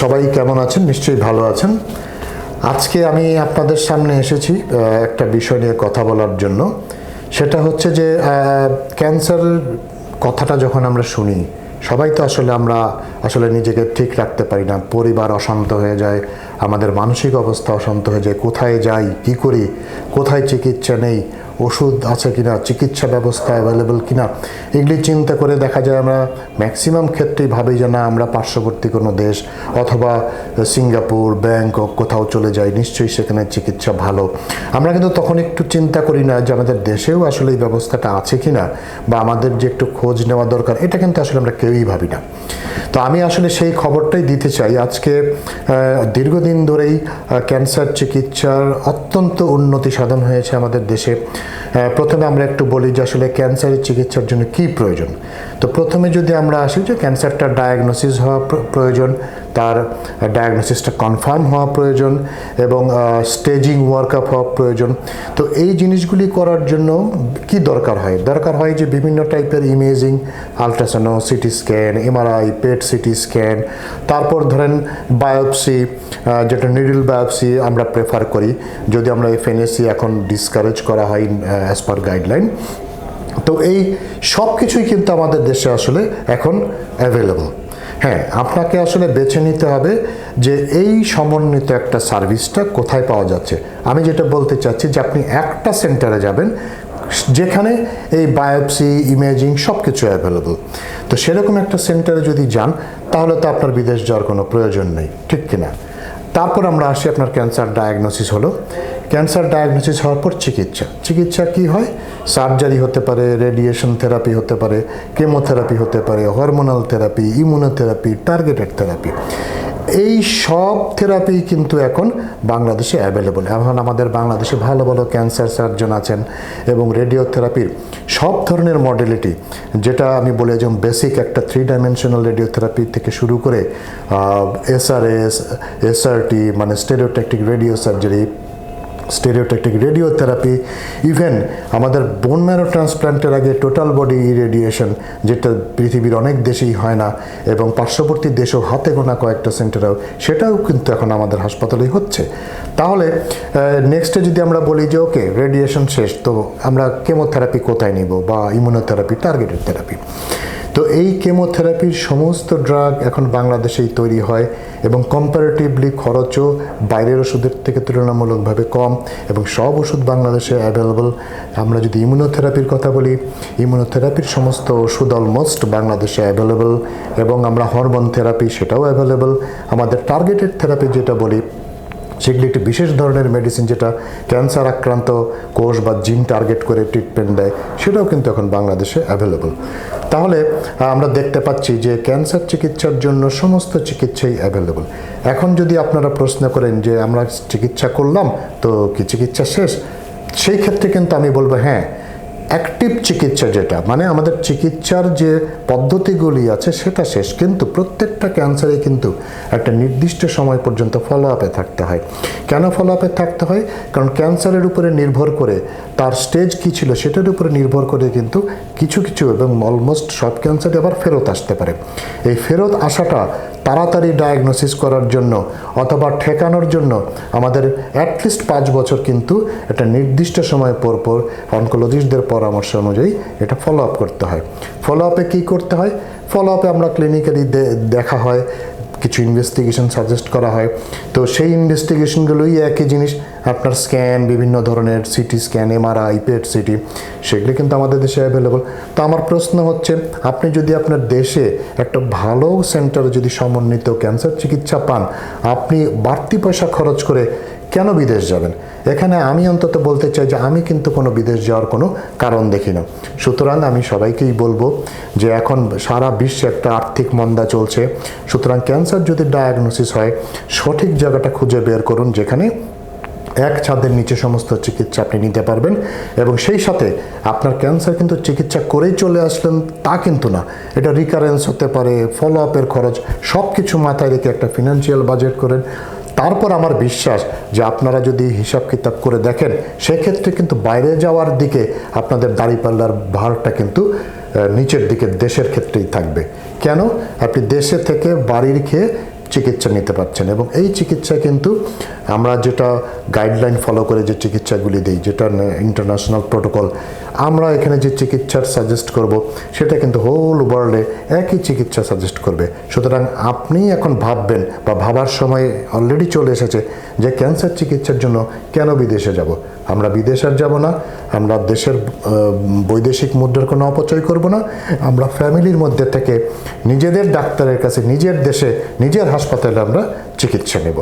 সবাই কেমন আছেন? নিশ্চয়ই ভালো আছেন। আজকে আমি আপনাদের সামনে এসেছি একটা বিষয় নিয়ে কথা বলার জন্য। সেটা হচ্ছে যে ক্যান্সার কথাটা যখন আমরা শুনি, সবাই তো আসলে আমরা আসলে নিজেকে ঠিক রাখতে পারি না, পরিবার অশান্ত হয়ে যায় আমাদের মানসিক অবস্থা অশান্ত হয়ে যায়। কোথায় যাই, কি করি, কোথায় চিকিৎসা নেই, ওষুধ আছে কিনা, চিকিৎসা ব্যবস্থা অ্যাভেলেবল কিনা, এগুলি চিন্তা করে দেখা যায় আমরা ম্যাক্সিমাম ক্ষেত্রেই ভাবি যে না, আমরা পার্শ্ববর্তী কোনো দেশ অথবা সিঙ্গাপুর, ব্যাংকক কোথাও চলে যাই, নিশ্চয়ই সেখানে চিকিৎসা ভালো। আমরা কিন্তু তখন একটু চিন্তা করি না যে আমাদের দেশেও আসলে এই ব্যবস্থাটা আছে কিনা বা আমাদের যে একটু খোঁজ নেওয়া দরকার, এটা কিন্তু আসলে আমরা কেউই ভাবি না। তো আমি আসলে সেই খবরটাই দিতে চাই। আজকে দীর্ঘদিন ধরেই ক্যান্সার চিকিৎসার অত্যন্ত উন্নতি সাধন হয়েছে আমাদের দেশে। প্রথমে আমরা একটু বলি যে আসলে ক্যান্সারের চিকিৎসার জন্য কি প্রয়োজন। তো প্রথমে যদি আমরা আসি যে ক্যান্সারটা ডায়াগনোসিস হওয়া প্রয়োজন, তার ডায়াগনোসিসটা কনফার্ম হওয়া প্রয়োজন এবং স্টেজিং ওয়ার্কআপ হওয়া প্রয়োজন। তো এই জিনিসগুলি করার জন্য কি দরকার হয়? দরকার হয় যে বিভিন্ন টাইপের imaging ultrasound CT scan MRI PET CT scan তারপর ধরেন বায়োপসি যেটা নিডল বায়োপসি আমরা প্রেফার করি। যদি আমরা এফএনএসি এখন ডিসকারেজ করা হয় অ্যাজ পার গাইডলাইন তো এই সব কিছুই কিন্তু আমাদের দেশে আসলে এখন অ্যাভেলেবল হ্যাঁ আপনাকে আসলে বেছে নিতে হবে যে এই সমন্বিত একটা সার্ভিসটা কোথায় পাওয়া যাচ্ছে। আমি যেটা বলতে চাচ্ছি যে আপনি একটা সেন্টারে যাবেন, যেখানে এই বায়োপসি, ইমেজিং সব কিছু অ্যাভেলেবল তো সেরকম একটা সেন্টারে যদি যান, তাহলে তো আপনার বিদেশ যাওয়ার কোনো প্রয়োজন নেই, ঠিক কিনা? তারপর আমরা আসি আপনার ক্যান্সার ডায়াগনোসিস হলো। ক্যান্সার ডায়াগনোসিস হওয়ার পর চিকিৎসা। চিকিৎসা কি হয়? সার্জারি হতে পারে রেডিয়েশন থেরাপি হতে পারে কেমোথেরাপি হতে পারে hormonal therapy immunotherapy targeted therapy এই সব থেরাপি কিন্তু এখন বাংলাদেশে অ্যাভেলেবল এখন আমাদের বাংলাদেশে ভালো ভালো ক্যান্সার সার্জন আছেন এবং রেডিওথেরাপির সব ধরনের মডেলিটি যেটা আমি বলে যেমন বেসিক একটা থ্রি ডাইমেনশনাল রেডিওথেরাপি থেকে শুরু করে এসআরএস এসআরটি মানে stereotactic radio surgery stereotactic radiotherapy even আমাদের বোন ম্যারো ট্রান্সপ্ল্যান্টের আগে টোটাল বডি ইরেডিয়েশন যেটা পৃথিবীর অনেক দেশেই হয় না, এবং পার্শ্ববর্তী দেশেও হাতে গোনা কয়েকটা সেন্টারেও সেটাও কিন্তু এখন আমাদের হাসপাতালেই হচ্ছে। তাহলে নেক্সটে যদি আমরা বলি যে ওকে রেডিয়েশন শেষ, তো আমরা কেমোথেরাপি কোথায় নিব বা ইমিউনোথেরাপি টার্গেটেড থেরাপি তো এই কেমোথেরাপির সমস্ত ড্রাগ এখন বাংলাদেশেই তৈরি হয় এবং কম্পারেটিভলি খরচও বাইরের ওষুধের থেকে তুলনামূলকভাবে কম এবং সব ওষুধ বাংলাদেশে অ্যাভেলেবল আমরা যদি ইমিউনোথেরাপির কথা বলি ইমিউনোথেরাপির সমস্ত ওষুধ অলমোস্ট বাংলাদেশে অ্যাভেলেবল এবং আমরা হরমোন থেরাপি সেটাও অ্যাভেলেবল আমাদের টার্গেটেড থেরাপি যেটা বলি, সেগুলি একটি বিশেষ ধরনের মেডিসিন যেটা ক্যান্সার আক্রান্ত কোষ বা জিন টার্গেট করে ট্রিটমেন্ট দেয়, সেটাও কিন্তু এখন বাংলাদেশে অ্যাভেলেবল তাহলে, আমরা দেখতে পাচ্ছি যে ক্যান্সার চিকিৎসার জন্য সমস্ত চিকিৎসাই অ্যাভেলেবল এখন যদি আপনারা প্রশ্ন করেন যে আমরা চিকিৎসা করলাম, তো কি চিকিৎসা শেষ? সেই ক্ষেত্রে কিন্তু আমি বলব হ্যাঁ অ্যাক্টিভ চিকিৎসা যেটা মানে আমাদের চিকিৎসার যে পদ্ধতিগুলি আছে সেটা শেষ, কিন্তু প্রত্যেকটা ক্যান্সারে কিন্তু একটা নির্দিষ্ট সময় পর্যন্ত ফলো আপে থাকতে হয়। কেন ফলো আপে থাকতে হয়? কারণ ক্যান্সারের উপরে নির্ভর করে তার স্টেজ কী ছিল সেটার উপরে নির্ভর করে কিন্তু কিছু কিছু এবং অলমোস্ট সব ক্যান্সারে আবার ফেরত আসতে পারে। এই ফেরত আসাটা তাড়াতাড়ি ডায়াগনোসিস করার জন্য অথবা ঠেকানোর জন্য আমাদের অ্যাটলিস্ট পাঁচ বছর কিন্তু একটা নির্দিষ্ট সময় পরপর পর অনকোলজিস্টদের পরামর্শ অনুযায়ী এটা ফলো আপ করতে হয়। ফলো আপে কী করতে হয়? ফলো আপে আমরা ক্লিনিক্যালি দেখা হয়, কিছু ইনভেস্টিগেশন সাজেস্ট করা হয়। তো সেই ইনভেস্টিগেশনগুলোই একই জিনিস। আপনার স্ক্যান, বিভিন্ন ধরনের CT scan MRI PET CT সেগুলি কিন্তু আমাদের দেশে অ্যাভেলেবল তো আমার প্রশ্ন হচ্ছে, আপনি যদি আপনার দেশে একটা ভালো সেন্টারে যদি সমন্বিত ক্যান্সার চিকিৎসা পান, আপনি বাড়তি পয়সা খরচ করে কেন বিদেশ যাবেন? এখানে আমি অন্তত বলতে চাই যে আমি কিন্তু কোনো বিদেশ যাওয়ার কোনো কারণ দেখি না। সুতরাং আমি সবাইকেই বলব যে এখন সারা বিশ্বে একটা আর্থিক মন্দা চলছে। সুতরাং ক্যান্সার যদি ডায়াগনোসিস হয়, সঠিক জায়গাটা খুঁজে বের করুন যেখানে এক ছাদের নিচে সমস্ত চিকিৎসা আপনি নিতে পারবেন এবং সেই সাথে আপনার ক্যান্সার কিন্তু চিকিৎসা করেই চলে আসলেন তা কিন্তু না। এটা রিকারেন্স হতে পারে ফলো আপের খরচ সব কিছু মাথায় রেখে একটা ফিনান্সিয়াল বাজেট করেন। তারপর আমার বিশ্বাস যে আপনারা যদি হিসাব কিতাব করে দেখেন, সেক্ষেত্রে কিন্তু বাইরে যাওয়ার দিকে আপনাদের দাঁড়িপাল্লার ভারটা কিন্তু নিচের দিকে দেশের ক্ষেত্রেই থাকবে। কেন? আপনি দেশে থেকে বাড়ির খেয়ে চিকিৎসা নিতে পারছেন। এবং এই চিকিৎসা কিন্তু আমরা যেটা গাইডলাইন ফলো করে যে চিকিৎসাগুলি দিই, যেটা ইন্টারন্যাশনাল প্রোটোকল আমরা এখানে যে চিকিৎসার সাজেস্ট করব, সেটা কিন্তু হোল ওয়ার্ল্ডে একই চিকিৎসা সাজেস্ট করবে। সুতরাং আপনি এখন ভাববেন বা ভাবার সময় অলরেডি চলে এসেছে যে ক্যান্সার চিকিৎসার জন্য কেন বিদেশে যাব? আমরা বিদেশ যাব না আমরা দেশের বৈদেশিক মুদ্রার কোনো অপচয় করব না। আমরা ফ্যামিলির মধ্যে থেকে নিজেদের ডাক্তারের কাছে, নিজের দেশে, নিজের হাসপাতালে আমরা চিকিৎসা নেব।